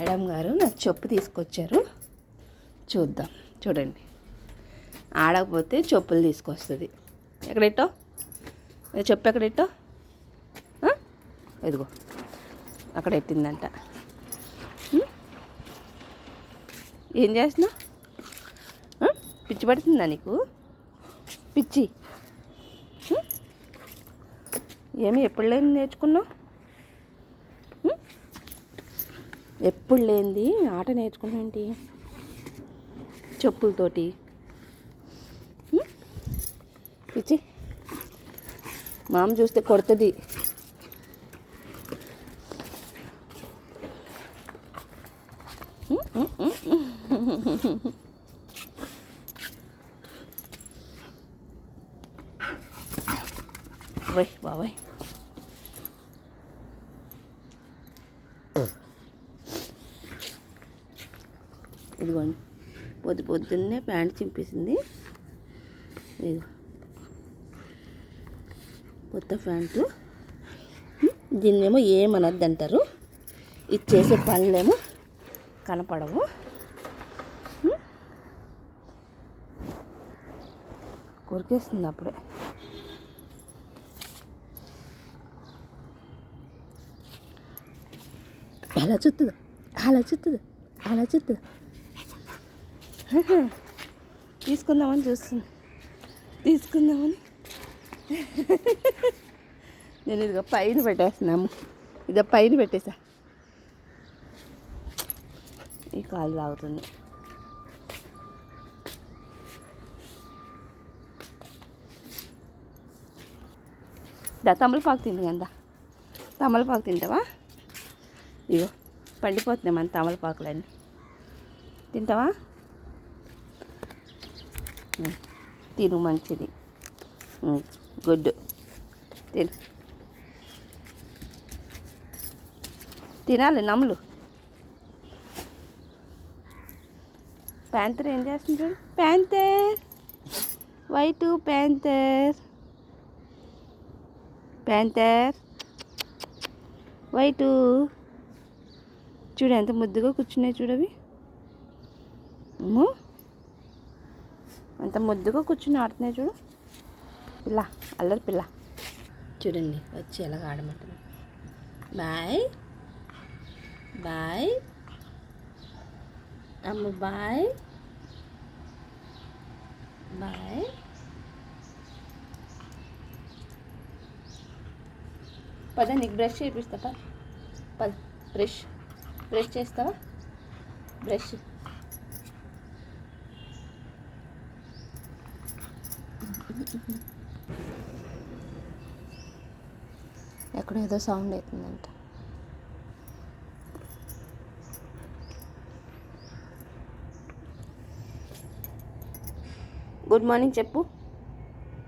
Madam గారు నాకు చెప్పు తీసుకొచ్చారు. చూద్దాం. చూడండి. ఆడకపోతే చెప్పులు తీసుకొస్తుంది. ఎక్కడెట్టో చెప్పు ఎక్కడెట్టో ఇదిగో. అక్కడ ఎట్టిందంట ఏం చేస్తున్నావు? పిచ్చి పడుతుందా నీకు? పిచ్చి. ఏమి ఎప్పుడు లేని నేర్చుకున్నావు? ఎప్పుడు లేనిది ఆట నేర్చుకున్నావు ఏంటి చెప్పులతోటి ఉం? పిచ్చి మామ చూస్తే కొడుతుంది బాయ్ బాబాయ్ ఇదిగోండి. పొద్దు పొద్దున్నే ప్యాంట్ చింపేసింది. ఇదిగో. కొత్త ప్యాంటు. దీన్నేమో ఏమనద్దు అంటారు ఇది చేసే పనులేమో కనపడవు. కొరికేస్తుంది అప్పుడే. అలా చుట్టదు అలా చుట్టదు అలా చుట్టదు తీసుకుందామని చూస్తుంది. తీసుకుందామని. నేను ఇదిగో పైన పెట్టేస్తున్నాము. ఇదో పైన పెట్టేసా. ఈ కాలు తాగుతుంది దా తమలపాకు తింది కదా. తమలపాకు తింటావా? ఇగో పండిపోతున్నాయి మన తమలపాకులన్నీ. తింటావా? తిను మంచిది. గుడ్. తిను. తినాలి నమ్ములు ప్యాంతర్ ఏం చేస్తుంది చూడు. Panther. White panther. Panther. White. చూడు ఎంత ముద్దుగా కూర్చున్నాయి చూడవి అమ్మో. ఎంత ముద్దుగా కూర్చుని ఆడుతున్నాయి చూడు. పిల్ల అల్లరి పిల్ల. చూడండి వచ్చి ఎలాగ ఆడమంటుంది. బాయ్. బాయ్. అమ్మ బాయ్. బాయ్. పద నీకు బ్రష్ చేపిస్తా పద. పద బ్రష్. బ్రష్ చేస్తావా? బ్రష్. ఎక్కడ ఏదో సౌండ్ అవుతుందంట. గుడ్ మార్నింగ్ చెప్పు.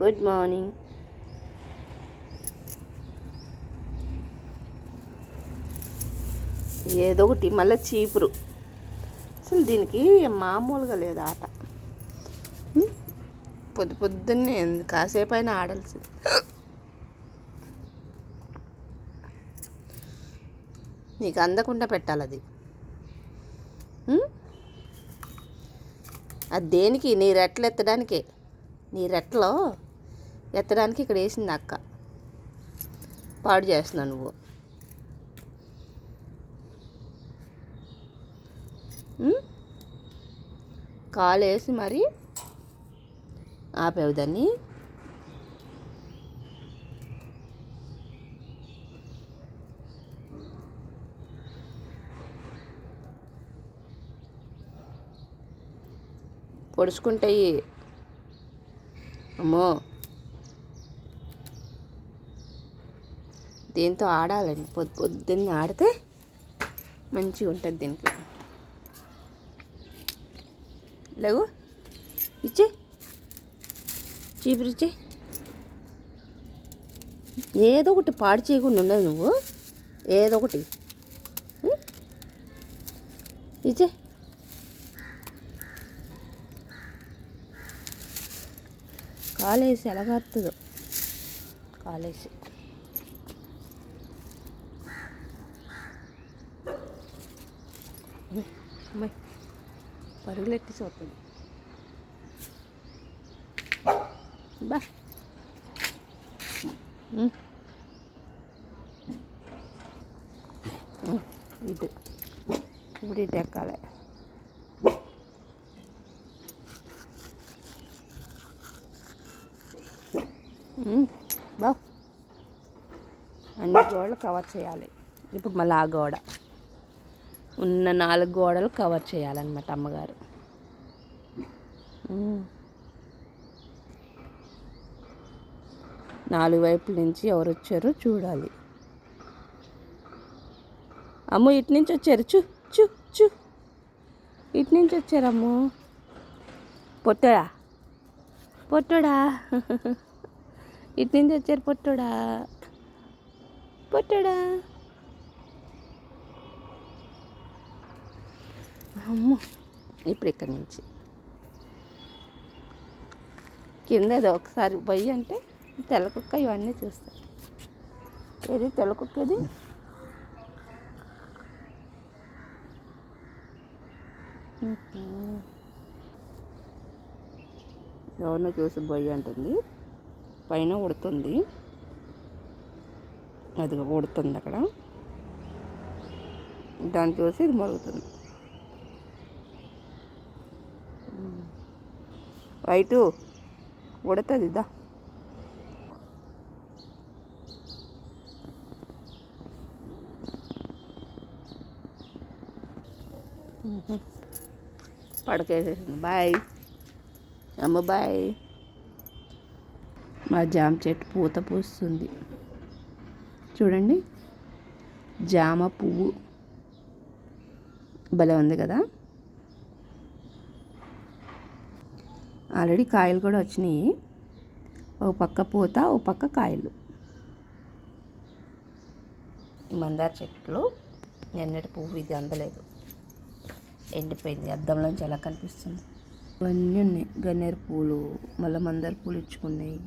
గుడ్ మార్నింగ్ ఏదో ఒకటి మళ్ళీ చీపురు. అసలు దీనికి మామూలుగా లేదు ఆట పొద్దు పొద్దున్నే కాసేపు అయినా ఆడాల్సింది. నీకు అందకుండా పెట్టాలి అది. అది దేనికి? నీ రెట్లు ఎత్తడానికే. నీ రెట్లో ఎత్తడానికి ఇక్కడ వేసింది అక్క. పాడు చేస్తున్నావు నువ్వు. కాలు వేసి మరి ఆపేవు దాన్ని. పొడుచుకుంటాయి. అమ్మో. దీంతో ఆడాలండి? పొద్దు పొద్దున్న ఆడితే మంచిగా ఉంటుంది దీనికి లేవు? చీపురు ఇచ్చే ఏదో ఒకటి పాడు చేయకుండా ఉండదు నువ్వు. ఏదో ఒకటి. ఇచ్చే. కాలేసి ఎలాగత్తుందో. కాలేసి. పరుగులెట్టి చూస్తుంది. బా. ఇటు ఇప్పుడు ఇటు ఎక్కాలి. బా. అన్ని గోడలు కవర్ చేయాలి. ఇప్పుడు మళ్ళీ ఆ గోడ. ఉన్న నాలుగు గోడలు కవర్ చేయాలన్నమాట అమ్మగారు. నాలుగు వైపుల నుంచి ఎవరు వచ్చారో చూడాలి. అమ్మ ఇటు నుంచి వచ్చారు. చూ చూ చూ. ఇటు నుంచి వచ్చారమ్ము పొట్టడా? పొట్టడా? ఇటు నుంచి వచ్చారు పొట్టడా? పొట్టడా? అమ్మ ఇప్పుడు ఇక్కడి నుంచి. కింద ఏదో ఒకసారి పోయి అంటే తెల్ల కుక్క ఇవన్నీ చూస్తాయి ఏది తెల్ల కుక్క ఇది ఎవరినో చూసి బొయ్యి అంటుంది. పైన ఉడుతుంది. అది ఉడుతుంది అక్కడ. దాన్ని చూసి ఇది మరుగుతుంది. వైటు ఉడుతుంది ఇదా పడకేసేసింది. బాయ్. అమ్మ బాయ్. మా జామ చెట్టు పూత పూస్తుంది. చూడండి. జామ పువ్వు. భలే ఉంది కదా. ఆల్రెడీ కాయలు కూడా వచ్చినాయి. ఒక పక్క పూత ఒక పక్క కాయలు. మందార చెట్లు నిన్నటి పువ్వు ఇది అందలేదు. ఎండిపోయింది. అద్దంలోంచి ఎలా కనిపిస్తుంది? ఇవన్నీ ఉన్నాయి. గన్నేరు పూలు మళ్ళీ మందార పూలు ఇచ్చుకున్నాయి.